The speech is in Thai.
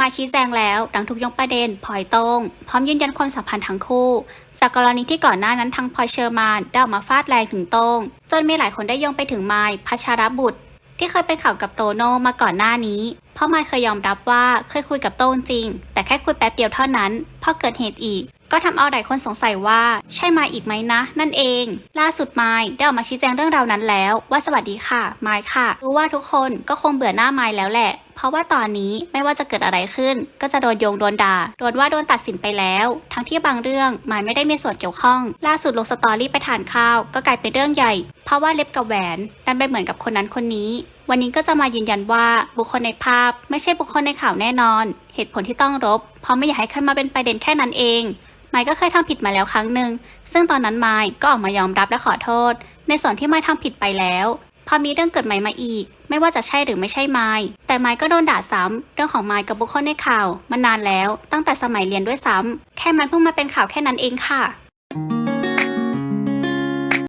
มาชี้แจงแล้วดังทุกยกประเด็นพลอยตรงพร้อมยืนยันความสัมพันธ์ทั้งคู่ จากกรณีที่ก่อนหน้านั้นทางพลอยเชอร์มานได้ออกมาฟาดแรงถึงตรงจนมีหลายคนได้โยงไปถึงไมล์พัชรบุตร ที่เคยเป็นข่าวกับโตโน่มาก่อนหน้านี้ พราะไมค์เคยยอมรับว่าเคยคุยกับโต้งจริง แต่แค่คุยแป๊บเดียวเท่านั้น พอเกิดเหตุอีก ก็ทำเอาหลายคนสงสัยว่าใช่ไมค์อีกไหมนะ นั่นเอง ล่าสุดไมค์ได้ออกมาชี้แจงเรื่องราวนั้นแล้ว ว่าสวัสดีค่ะ ไมค์ค่ะ รู้ว่าทุกคนก็คงเบื่อหน้าไมค์แล้วแหละ เพราะว่าตอนนี้ไม่ว่าจะเกิดอะไรขึ้น ก็จะโดนโยงโดนด่าโดนว่าโดนตัดสินไปแล้ว ทั้งที่บางเรื่องไมค์ไม่ได้มีส่วนเกี่ยวข้อง ล่าสุดลงสตอรี่ไปทานข้าว ก็กลายเป็นเรื่องใหญ่ เพราะว่าเล็บกับแหวนดันไปเหมือนกับคนนั้นคนนี้ วันนี้ก็จะมายืนยันว่าบุคคลในภาพไม่ใช่บุคคลในข่าวแน่นอน เหตุผลที่ต้องรบ เพราะไม่อยากให้ใครมาเป็นประเด็นแค่นั้นเองไมค์ก็เคยทำผิดมาแล้วครั้งหนึ่ง ซึ่งตอนนั้นไมค์ก็ออกมายอมรับและขอโทษ ในส่วนที่ไมค์ทำผิดไปแล้ว พอมีเรื่องเกิดใหม่มาอีก ไม่ว่าจะใช่หรือไม่ใช่ไมค์แต่ไมค์ก็โดนด่าซ้ำเรื่องของไมค์กับบุคคลในข่าวมานานแล้ว ตั้งแต่สมัยเรียนด้วยซ้ำแค่มันเพิ่งมาเป็นข่าวแค่นั้นเองค่ะ